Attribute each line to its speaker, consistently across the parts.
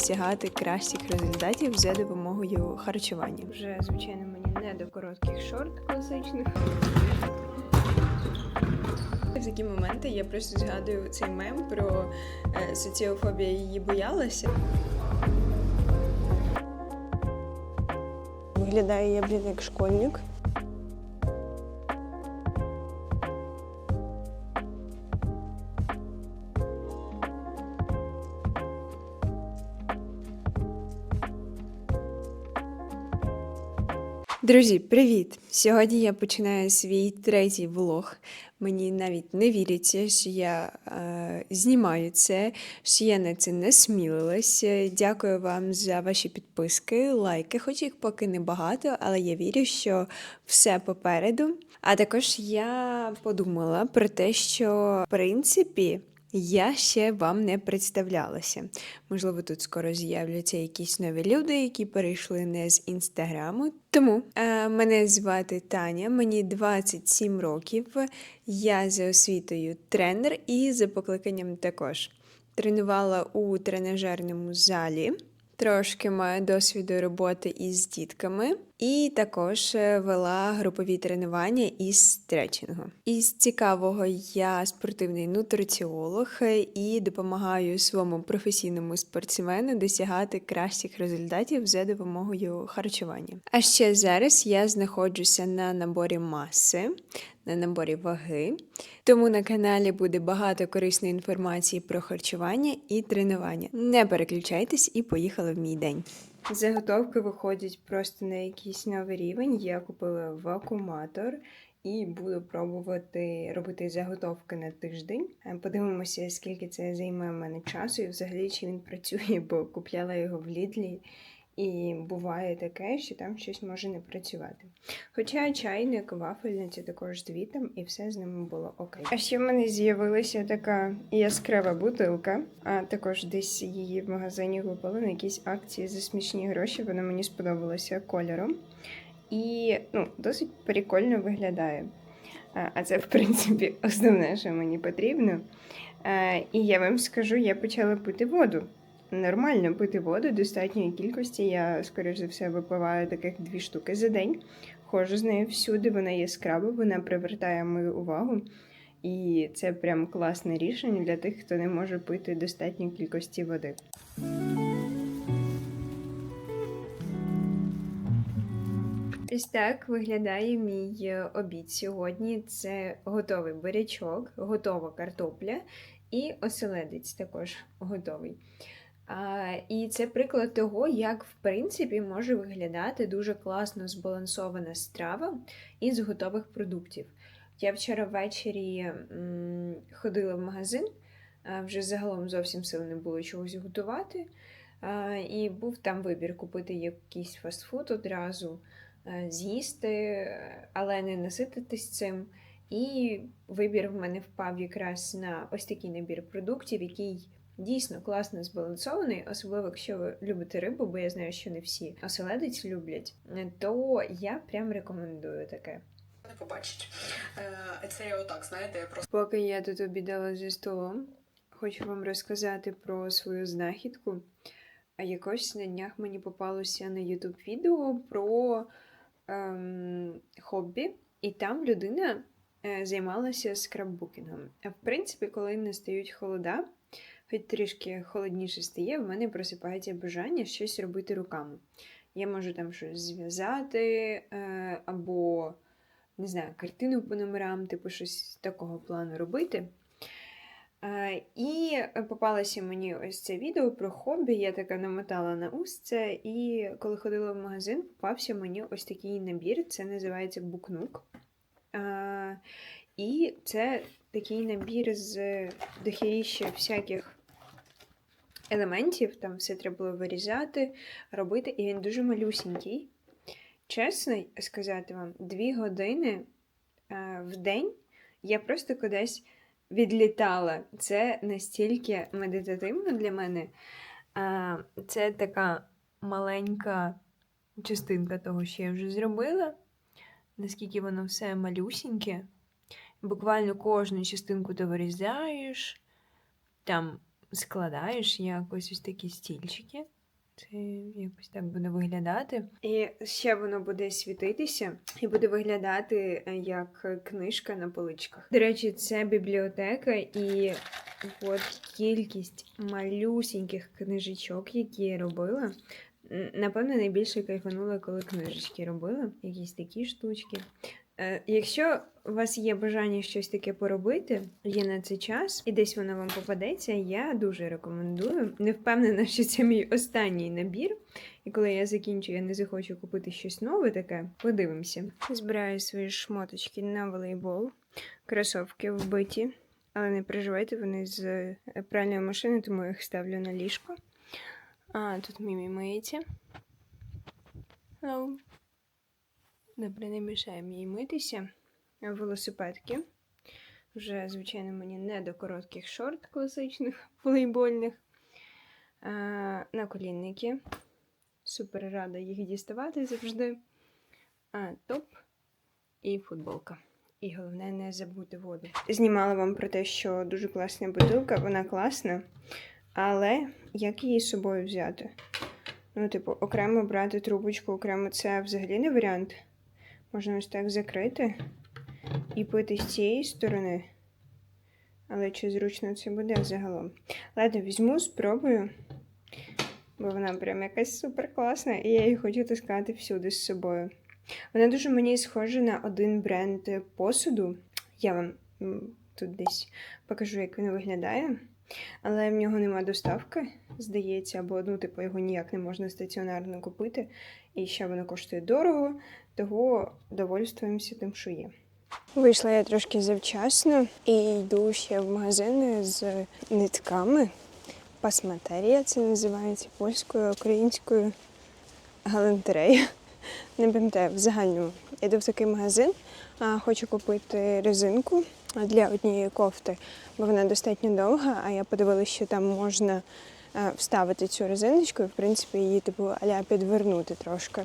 Speaker 1: досягати кращих результатів за допомогою харчування. Вже звичайно мені не до коротких шорт класичних. В такі моменти я просто згадую цей мем про е, соціофобію її боялася. Виглядаю я, блін, як школьник. Друзі, привіт! Сьогодні я починаю свій третій влог. Мені навіть не віриться, що я е, знімаю це, що я на це не смілилася. Дякую вам за ваші підписки, лайки, хоч їх поки не багато, але я вірю, що все попереду. А також я подумала про те, що в принципі. Я ще вам не представлялася. Можливо, тут скоро з'являться якісь нові люди, які перейшли не з інстаграму. Тому е, мене звати Таня, мені 27 років. Я за освітою тренер і за покликанням також. Тренувала у тренажерному залі. Трошки маю досвіду роботи із дітками, і також е, вела групові тренування із стретчингу. Із цікавого я спортивний нутриціолог е, і допомагаю своєму професійному спортсмену досягати кращих результатів за допомогою харчування. А ще зараз я знаходжуся на наборі маси, на наборі ваги. Тому на каналі буде багато корисної інформації про харчування і тренування. Не переключайтесь і поїхали в мій день. Заготовки виходять просто на якийсь новий рівень. Я купила вакууматор і буду пробувати робити заготовки на тиждень. Е, Подивимося, скільки це займе в мене часу, і взагалі чи він працює, бо купляла його в Лідлі. І буває таке, що там щось може не працювати. Хоча чайник, вафельниця також з вітом, і все з ними було окей. А ще в мене з'явилася така яскрава бутилка, а також десь її в магазині купила на якісь акції за смішні гроші. Вона мені сподобалася кольором. І ну, досить прикольно виглядає. А це, в принципі, основне, що мені потрібно. І я вам скажу, я почала пити воду нормально пити воду достатньої кількості. Я, скоріш за все, випиваю таких дві штуки за день. Ходжу з нею всюди, вона яскрава, вона привертає мою увагу. І це прям класне рішення для тих, хто не може пити достатньої кількості води. Ось так виглядає мій е, обід сьогодні. Це готовий бурячок, готова картопля і оселедець також готовий. І це приклад того, як в принципі може виглядати дуже класно збалансована страва із готових продуктів. Я вчора ввечері ходила в магазин, вже загалом зовсім сил не було чогось готувати. І був там вибір купити якийсь фастфуд одразу, з'їсти, але не насититись цим. І вибір в мене впав якраз на ось такий набір продуктів, який дійсно класно збалансований, особливо якщо ви любите рибу, бо я знаю, що не всі оселедець люблять, то я прям рекомендую таке.
Speaker 2: не побачить. Е, Це я отак, знаєте, я просто
Speaker 1: Поки я тут обідала зі столом, хочу вам розказати про свою знахідку. А якось на днях мені попалося на YouTube відео про ем, хобі, і там людина е, займалася скраббукінгом. А в принципі, коли настають холода, хоч трішки холодніше стає, в мене просипається бажання щось робити руками. Я можу там щось зв'язати, е, або, не знаю, картину по номерам, типу щось такого плану робити. Е, І попалося мені ось це відео про хобі. Я така намотала на ус це, і коли ходила в магазин, попався мені ось такий набір. Це називається букнук. Е, І це такий набір з дохіріща всяких елементів. Там все треба було вирізати, робити, і він дуже малюсінький. Чесно сказати вам, дві години е, в день я просто кудись відлітала. Це настільки медитативно для мене. Це така маленька частинка того, що я вже зробила. Наскільки воно все малюсіньке. Буквально кожну частинку ти вирізаєш, там складаєш якось ось такі стільчики. Це якось так буде виглядати. І ще воно буде світитися і буде виглядати е, як книжка на поличках. До речі, це бібліотека, і от кількість малюсіньких книжечок, які я робила. Напевно, найбільше кайфанула, коли книжечки робила, якісь такі штучки. Е, Якщо у вас є бажання щось таке поробити, є на це час, і десь воно вам попадеться, я дуже рекомендую. Не впевнена, що це мій останній набір. І коли я закінчу, я не захочу купити щось нове таке. Подивимося. Збираю свої шмоточки на волейбол, кросовки вбиті, але не переживайте, вони з е, пральної машини, тому я їх ставлю на ліжко. А, тут мімі миється. Ау. Добре, не мішаємо їй митися. Велосипедки. Вже, звичайно, мені не до коротких шорт класичних волейбольних. А, наколінники. Супер рада їх діставати завжди. А, топ і футболка. І головне не забути воду. Знімала вам про те, що дуже класна бутилка, вона класна, але як її з собою взяти? Ну, типу, окремо брати трубочку, окремо це взагалі не варіант. Можна ось так закрити і пити з цієї сторони. Але чи зручно це буде загалом? Ладно, візьму, спробую. Бо вона прям якась супер класна, і я її хочу таскати всюди з собою. Вона дуже мені схожа на один бренд посуду. Я вам тут десь покажу, як він виглядає. Але в нього нема доставки, здається, або ну, типу, його ніяк не можна стаціонарно купити. І ще воно коштує дорого, того довольствуємося тим, що є. Вийшла я трошки завчасно і йду ще в магазини з нитками. Пасматерія це називається польською, українською галантерея. Не пам'ятаю в загальному. Іду в такий магазин, а, хочу купити резинку для однієї кофти, бо вона достатньо довга, а я подивилася, що там можна вставити цю резиночку і, в принципі, її типу аля підвернути трошки.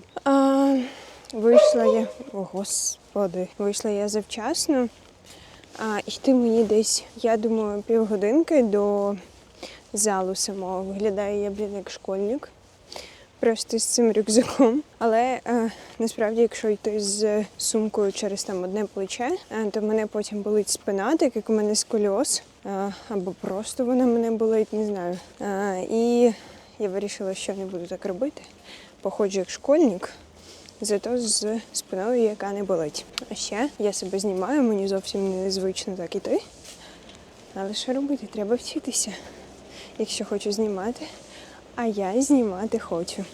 Speaker 1: А, вийшла я. О, господи, вийшла я завчасно. А, йти мені десь, я думаю, півгодинки до залу самого. Виглядаю я, блін, як школьник. Просто з цим рюкзаком. Але е, насправді, якщо йти з сумкою через там одне плече, е, то мене потім болить спина, так як у мене сколіоз, е, або просто вона мене болить, не знаю. Е, і я вирішила, що не буду так робити. Походжу як школьник, зато з спиною, яка не болить. А ще я себе знімаю, мені зовсім незвично так іти. Але що робити? Треба вчитися, якщо хочу знімати. А я знімати хочу.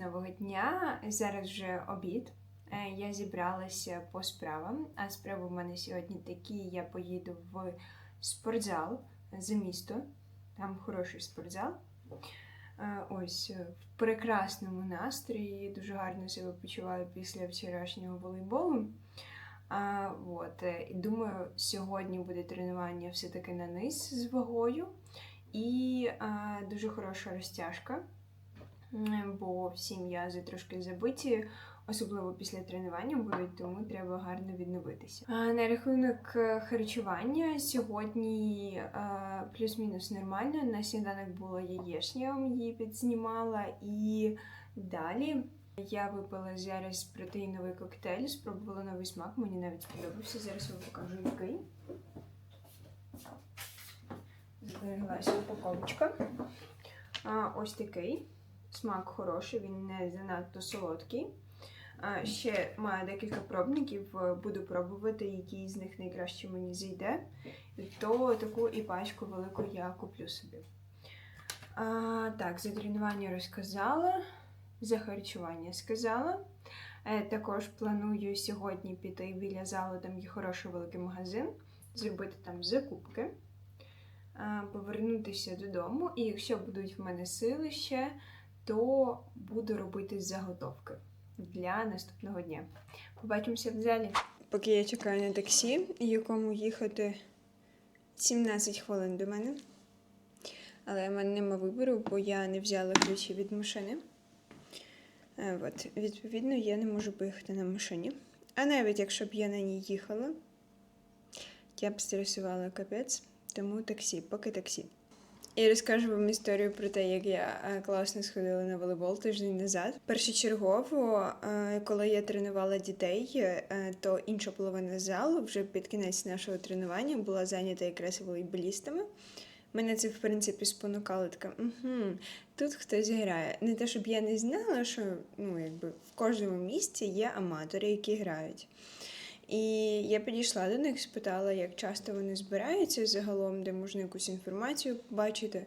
Speaker 1: Нового дня. Зараз вже обід. Е, Я зібралася по справам. А справи в мене сьогодні такі: я поїду в спортзал за місто. Там хороший спортзал. Е, Ось е, в прекрасному настрої. Дуже гарно себе почуваю після вчорашнього волейболу. А, от, е, думаю, сьогодні буде тренування все-таки на низ з вагою. І а, дуже хороша розтяжка. Бо всі м'язи трошки забиті, особливо після тренування будуть, тому треба гарно відновитися. На рахунок е, харчування сьогодні е, плюс-мінус нормально. На сніданок була яєшня, я вам її підзнімала, і далі. Я випила зараз протеїновий коктейль, спробувала новий смак, мені навіть сподобався. Зараз вам покажу який. Збереглася упаковочка. А, ось такий. Смак хороший, він не занадто солодкий. Ще маю декілька пробників, е, буду пробувати, який з них найкраще мені зайде. То таку і пачку велику я куплю собі. А, так, за тренування розказала, за харчування сказала. Е, також планую сьогодні піти біля залу, там є хороший великий магазин, зробити там закупки, повернутися додому. І якщо будуть в мене сили ще, то буду робити заготовки для наступного дня. Побачимося в залі. Поки я чекаю на таксі, якому їхати 17 хвилин до мене. Але в мене нема вибору, бо я не взяла ключі від машини. Е, От, відповідно, я не можу поїхати на машині. А навіть якщо б я на ній їхала, я б стресувала капець, тому таксі, поки таксі. І розкажу вам історію про те, як я е, класно сходила на волейбол тиждень назад. Першочергово, е, коли я тренувала дітей, е, то інша половина залу вже під кінець нашого тренування була зайнята якраз волейболістами. Мене це, в принципі, спонукало така, угу, тут хтось грає. Не те, щоб я не знала, що ну, якби, в кожному місці є аматори, які грають. І я підійшла до них, спитала, як часто вони збираються загалом, де можна якусь інформацію побачити.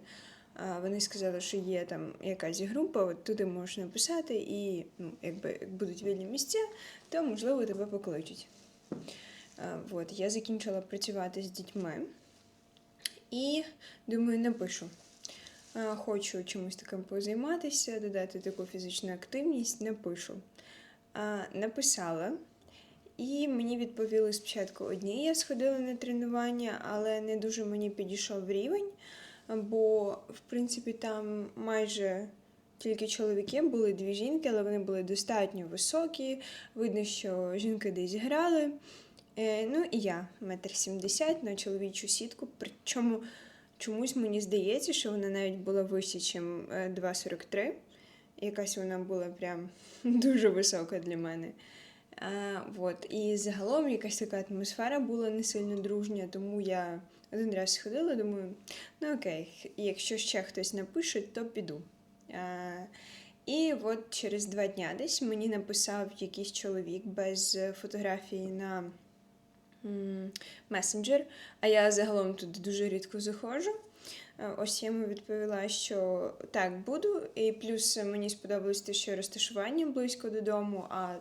Speaker 1: Вони сказали, що є там якась група, от туди можна написати, і ну, якби як будуть вільні місця, то можливо тебе покличуть. От, я закінчила працювати з дітьми і думаю, напишу. Хочу чимось таким позайматися, додати таку фізичну активність, напишу. Написала. І мені відповіли спочатку одні. Я сходила на тренування, але не дуже мені підійшов рівень, бо, в принципі, там майже тільки чоловіки були дві жінки, але вони були достатньо високі. Видно, що жінки десь грали. Е, ну і я, метр сімдесят на чоловічу сітку. Причому чомусь мені здається, що вона навіть була вища, ніж 2,43. Якась вона була прям дуже висока для мене. А, вот. І загалом якась така атмосфера була не сильно дружня, тому я один раз сходила, думаю, ну окей, якщо ще хтось напише, то піду. А, і от через два дня десь мені написав якийсь чоловік без фотографії на месенджер, а я загалом туди дуже рідко заходжу. Е, Ось я йому відповіла, що так буду, і плюс мені сподобалось те, що розташування близько додому, а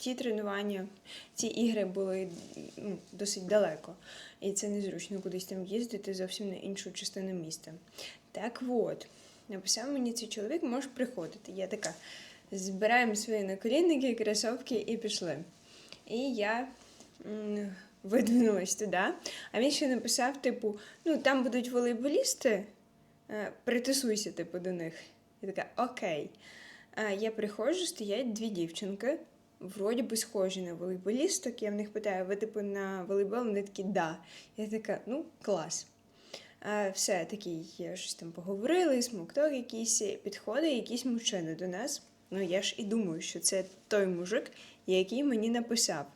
Speaker 1: ті тренування, ці ігри були ну, досить далеко. І це незручно кудись там їздити зовсім на іншу частину міста. Так от, написав мені цей чоловік, можеш приходити. Я така, збираємо свої наколінники, кросовки і пішли. І я видвинулась туди. А він ще написав: типу, ну там будуть волейболісти, е, притисуйся, типу, до них. Я така, окей. Я приходжу, стоять дві дівчинки, вроді би схожі на волейболісток. Я в них питаю, ви типу на волейбол? Вони такі, да. Я така, ну, клас. Все, такий, я щось там поговорили, смокток якийсь, підходить якийсь мужчина до нас. Ну, я ж і думаю, що це той мужик, який мені написав.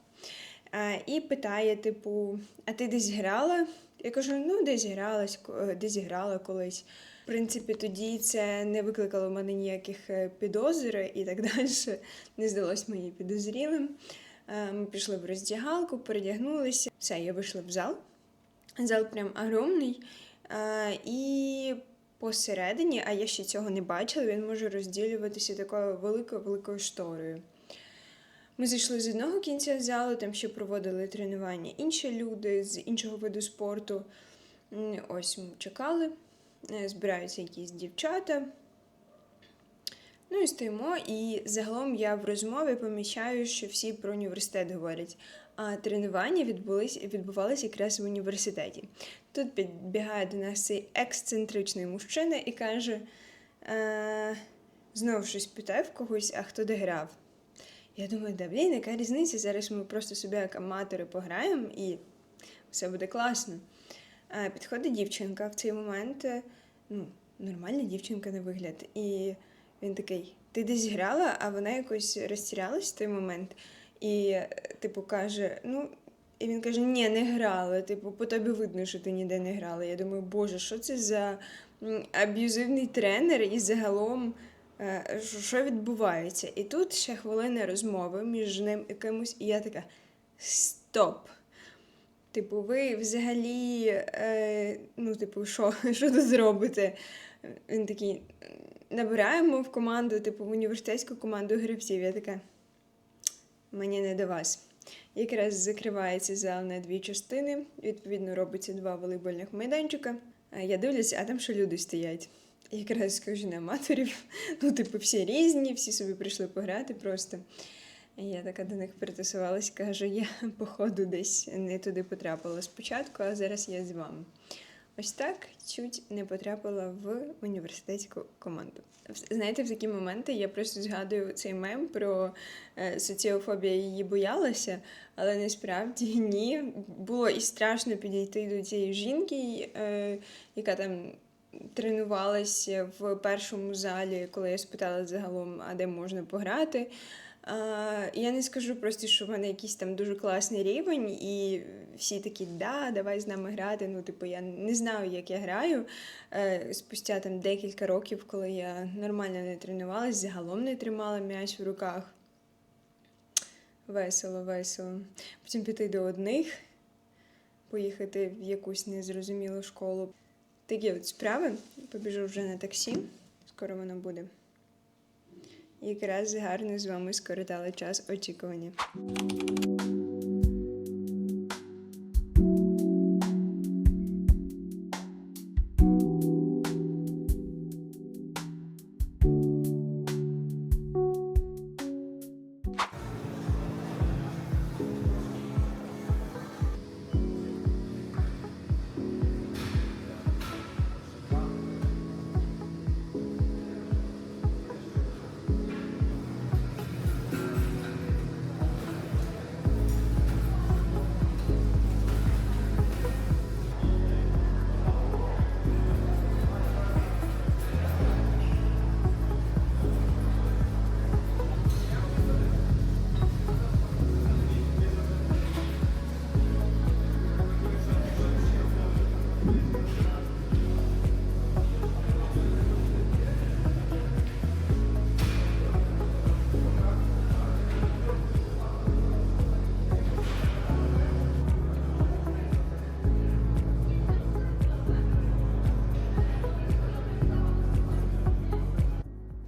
Speaker 1: І питає, типу, а ти десь грала? Я кажу, ну, десь гралась, десь грала колись. В принципі, тоді це не викликало в мене ніяких е, підозр і так далі. Не здалось мені підозрілим. Е, Ми пішли в роздягалку, передягнулися. Все, я вийшла в зал. Зал прям огромний. Е, І посередині, а я ще цього не бачила, він може розділюватися такою великою-великою шторою. Ми зайшли з одного кінця залу, там ще проводили тренування інші люди з іншого виду спорту. Ось чекали, збираються якісь дівчата. Ну і стоїмо, і загалом я в розмові помічаю, що всі про університет говорять. А тренування відбулись, відбувалися якраз в університеті. Тут підбігає до нас цей ексцентричний мужчина і каже: е, знову щось в когось, а хто де грав. Я думаю, да блін, яка різниця? Зараз ми просто собі як аматори пограємо і все буде класно. А підходить дівчинка в цей момент, е, ну, нормальна дівчинка на вигляд. І він такий: ти десь грала, а вона якось розтірялась в той момент. І, е, типу, каже: ну. І він каже: ні, не грала. Типу, по тобі видно, що ти ніде не грала. Я думаю, боже, що це за аб'юзивний тренер і загалом е, що відбувається. І тут ще хвилина розмови між ним і кимось, і я така: стоп. Типу, ви взагалі, е, ну, типу, що, що тут робите? Він такий, набираємо в команду, типу, в університетську команду гравців. Я така, мені не до вас. Якраз закривається зал на дві частини, відповідно, робиться два волейбольних майданчика. Я дивлюся, а там що люди стоять. Якраз схожі на аматорів. Ну, типу, всі різні, всі собі прийшли пограти просто. Я така до них притасувалась, кажу, я, походу, десь не туди потрапила спочатку, а зараз я з вами. Ось так чуть не потрапила в університетську команду. Знаєте, в такі моменти я просто згадую цей мем про е, соціофобія її боялася, але насправді ні. Було і страшно підійти до цієї жінки, е, яка там тренувалася в першому залі, коли я спитала загалом, а де можна пограти. А, я не скажу просто, що в мене якийсь там дуже класний рівень, і всі такі, да, давай з нами грати. Ну, типу, я не знаю, як я граю. Е, спустя там декілька років, коли я нормально не тренувалась, загалом не тримала м'яч в руках. Весело, весело. Потім піти до одних, поїхати в якусь незрозумілу школу. Такі от справи. Побіжу вже на таксі, скоро воно буде. Якраз гарно з вами скоротали час очікування.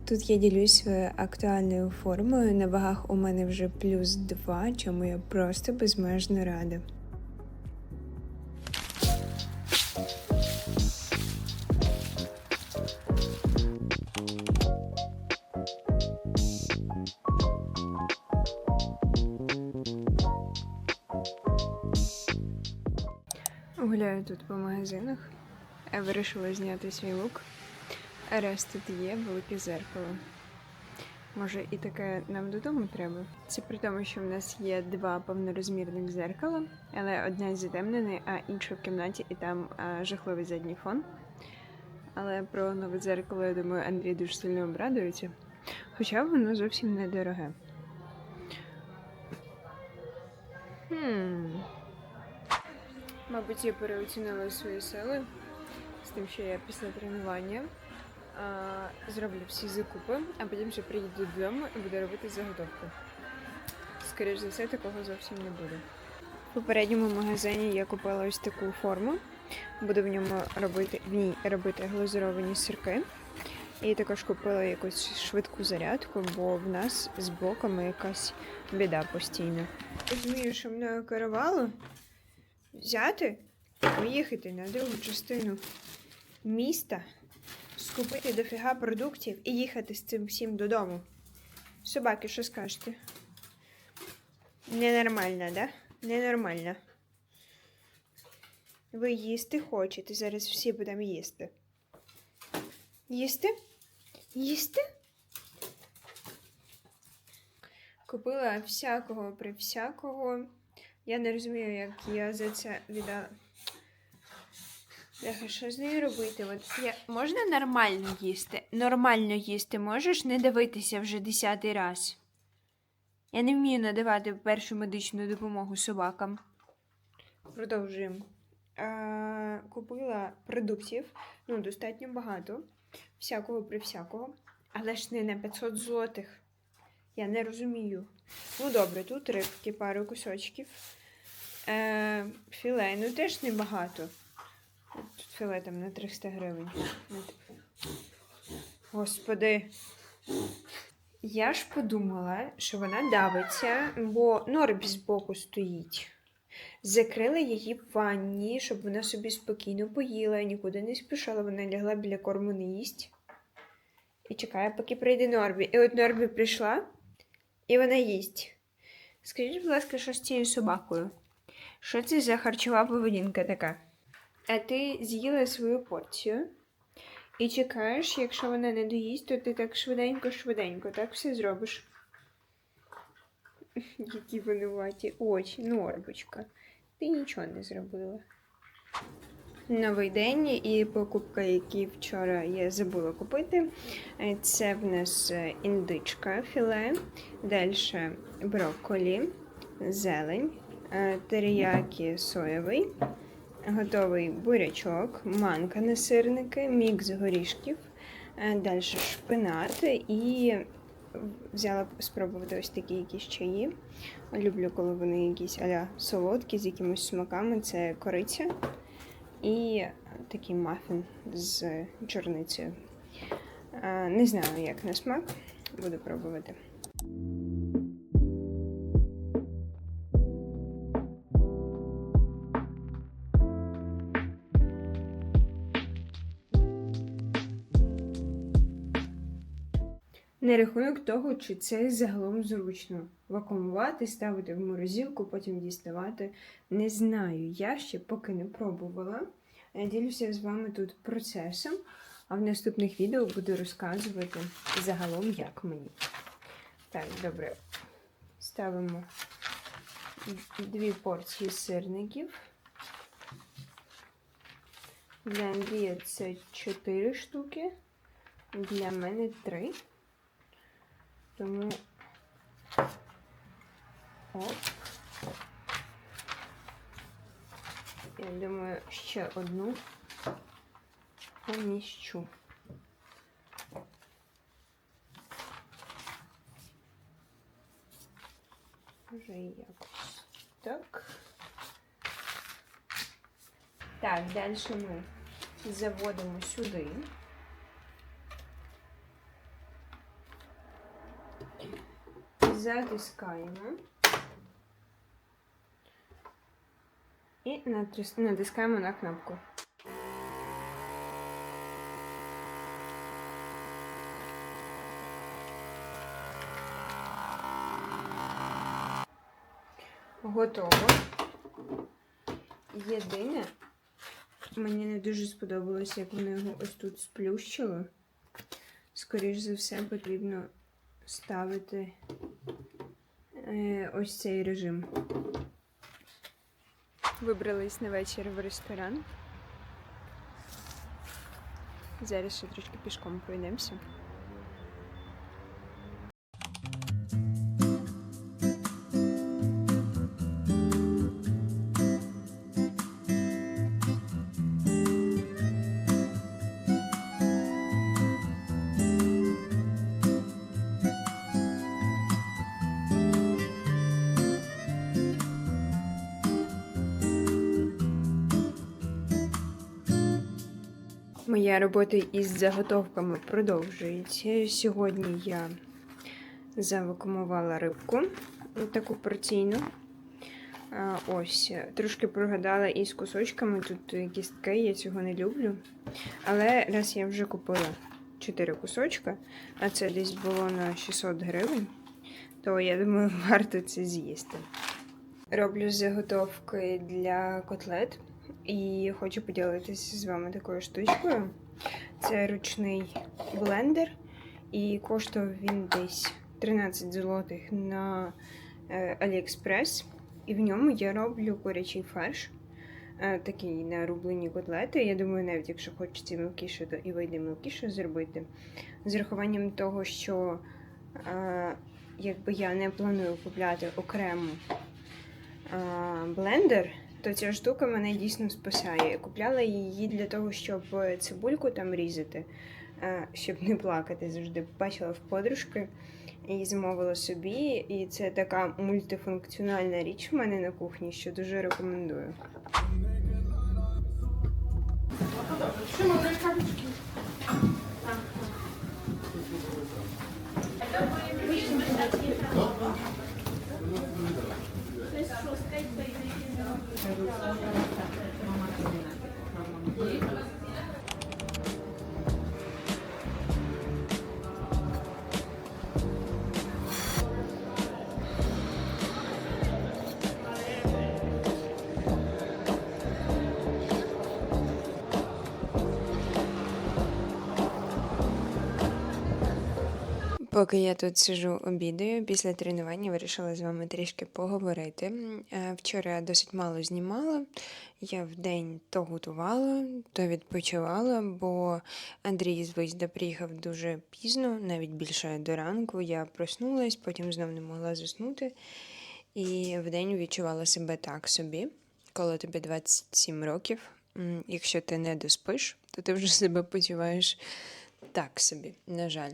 Speaker 1: Тут я ділюсь актуальною формою. На вагах у мене вже плюс 2, чому я просто безмежно рада. Гуляю тут по магазинах. Я вирішила зняти свій лук. Раз тут є велике зеркало. Може, і таке нам додому треба. Це при тому, що в нас є два повнорозмірних зеркала, але одне затемнене, а інше в кімнаті, і там а, жахливий задній фон. Але про нове зеркало, я думаю, Андрій дуже сильно обрадується. Хоча воно зовсім недороге. Хм. Мабуть, я переоцінила свої сили з тим, що я після тренування зроблю всі закупи, а потім ще приїду додому і буду робити заготовку. Скоріше за все, такого зовсім не буде. В попередньому магазині я купила ось таку форму. Буду в ньому робити в ній робити глазуровані сирки. І також купила якусь швидку зарядку, бо в нас з блоками якась біда постійно. Розумію, що мною керувало взяти, поїхати на другу частину міста, скупити дофіга продуктів і їхати з цим всім додому. Собаки, що скажете? Ненормально, да? Ненормально. Ви їсти хочете, зараз всі будемо їсти. Їсти? Їсти? Купила всякого при всякого. Я не розумію, як я за це віддала. Бляха, що з нею робити? От я... Можна нормально їсти? Нормально їсти можеш не дивитися вже десятий раз. Я не вмію надавати першу медичну допомогу собакам. Продовжуємо. А, купила продуктів, ну, достатньо багато, всякого при всякого. Але ж не на 500 злотих. Я не розумію. Ну добре, тут рибки, пару кусочків. Е, філе, ну теж небагато. Тут філе там на 300 гривень. Господи. Я ж подумала, що вона давиться, бо норбі збоку стоїть. Закрили її в ванні, щоб вона собі спокійно поїла, нікуди не спішала, вона лягла біля корму не їсть. І чекає, поки прийде Норбі. І от Норбі прийшла, і вона їсть. Скажіть, будь ласка, що з цією собакою? Що це за харчова поведінка така? А ти з'їла свою порцію і чекаєш, якщо вона не доїсть, то ти так швиденько-швиденько, так все зробиш. Які винуваті очі, норбочка. Ти нічого не зробила. Новий день і покупка, які вчора я забула купити. Це в нас е, індичка філе, далі брокколі, зелень, е, теріякі соєвий, готовий бурячок, манка на сирники, мікс горішків, далі шпинат і взяла спробувати ось такі якісь чаї. Люблю, коли вони якісь аля солодкі з якимось смаками. Це кориця і такий мафін з чорницею. Не знаю, як на смак. Буду пробувати. На рахунок того, чи це загалом зручно вакуумувати, ставити в морозилку, потім діставати. Не знаю. Я ще поки не пробувала. Я ділюся з вами тут процесом, а в наступних відео буду розказувати загалом, як мені. Так, добре. Ставимо дві порції сирників. Для Андрія це 4 штуки, для мене 3. Тому оп. Я думаю, ще одну поміщу. Вже якось так. Так, далі ми заводимо сюди. Затискаємо. І натискаємо на кнопку. Готово. Єдине, мені не дуже сподобалось, як вони його ось тут сплющили. Скоріш за все, потрібно ставити ось цей режим. Вибрались на вечір в ресторан. Зараз ще трошки пішком пройдемося. Моя робота із заготовками продовжується. Сьогодні я завакумувала рибку таку порційну. Ось, трошки прогадала із кусочками. Тут кістки, я цього не люблю. Але раз я вже купила 4 кусочка, а це десь було на 600 гривень, то я думаю, варто це з'їсти. Роблю заготовки для котлет. І хочу поділитися з вами такою штучкою. Це ручний блендер, і коштував він десь 13 злотих на е, AliExpress. І в ньому я роблю курячий фарш, е, такий на рублені котлети. Я думаю, навіть якщо хочеться мілкіше, то і вийде мілкіше зробити. З рахуванням того, що е, якби я не планую купляти окремо е, блендер то ця штука мене дійсно спасає. Купляла її для того, щоб цибульку там різати. е, щоб не плакати завжди. Бачила в подружки і замовила собі. І це така мультифункціональна річ в мене на кухні, що дуже рекомендую. どうも。Поки я тут сижу обідаю, після тренування вирішила з вами трішки поговорити. Е, Вчора я досить мало знімала. Я вдень то готувала, то відпочивала, бо Андрій з виїзду приїхав дуже пізно, навіть більше до ранку. Я проснулась, потім знов не могла заснути. І вдень відчувала себе так собі, коли тобі 27 років. Якщо ти не доспиш, то ти вже себе почуваєш так собі, на жаль.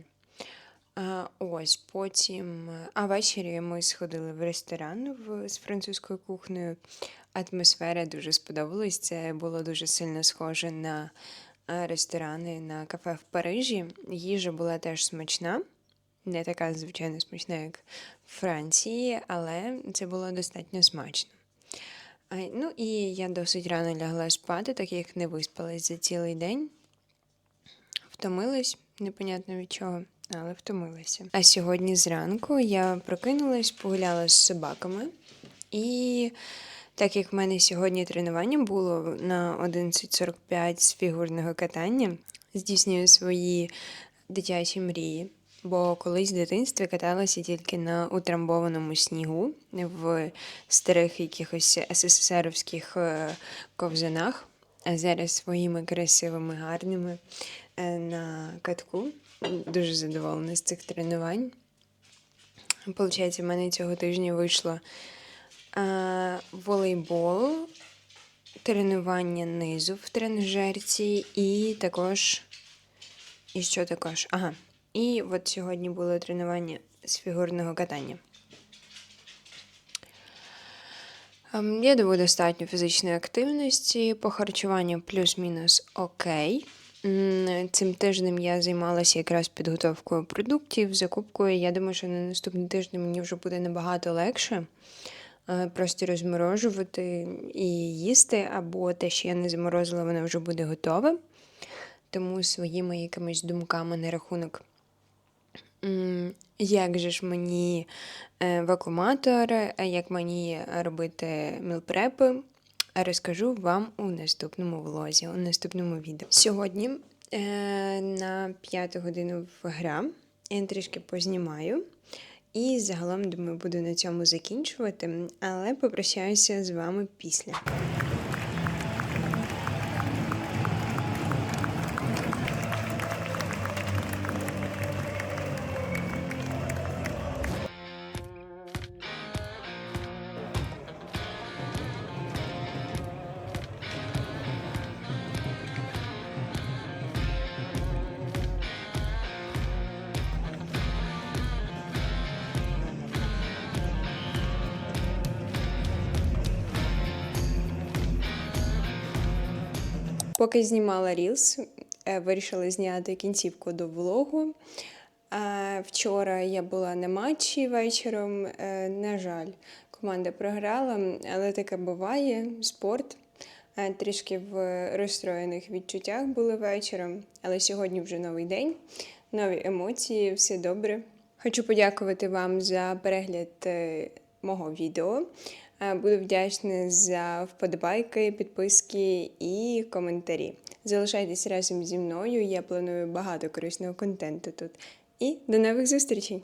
Speaker 1: Ось потім. е, А ввечері ми сходили в ресторан в, з французькою кухнею. Атмосфера дуже сподобалась. Це було дуже сильно схоже на е, ресторани на кафе в Парижі. Їжа була теж смачна, не така, звичайно, смачна, як в Франції, але це було достатньо смачно. Ну і я досить рано лягла спати, так як не виспалась за цілий день. Втомилась, непонятно від чого, але втомилася. А сьогодні зранку я прокинулась, погуляла з собаками. І так як в мене сьогодні тренування було на 11.45 з фігурного катання, здійснюю свої дитячі мрії. Бо колись в дитинстві каталася тільки на утрамбованому снігу в старих якихось СССРівських е, ковзанах, а зараз своїми красивими, гарними е, на катку. Дуже задоволена з цих тренувань. Получається, в мене цього тижня вийшло е, волейбол, тренування низу в тренажерці і також. І що також? Ага. І от сьогодні було тренування з фігурного катання. Ем, Я думаю, достатньо фізичної активності, по харчуванню плюс-мінус окей. Цим тижнем я займалася якраз підготовкою продуктів, закупкою. Я думаю, що на наступний тиждень мені вже буде набагато легше е, просто розморожувати і їсти, або те, що я не заморозила, воно вже буде готове. Тому своїми якимись думками на рахунок Як же ж мені е, вакууматор, як мені робити мілпрепи, розкажу вам у наступному влозі, у наступному відео. Сьогодні е, на п'яту годину в гра я трішки познімаю. І загалом, думаю, буду на цьому закінчувати, але попрощаюся з вами після. Поки знімала Reels, е, вирішила зняти кінцівку до влогу. Вчора я була на матчі вечором. Е, На жаль, команда програла, але таке буває. Спорт. Е, Трішки в розстроєних відчуттях були вечором, але сьогодні вже новий день, нові емоції, все добре. Хочу подякувати вам за перегляд мого відео. Е, Буду вдячна за вподобайки, підписки і коментарі. Залишайтесь разом зі мною. Я планую багато корисного контенту тут. І до нових зустрічей!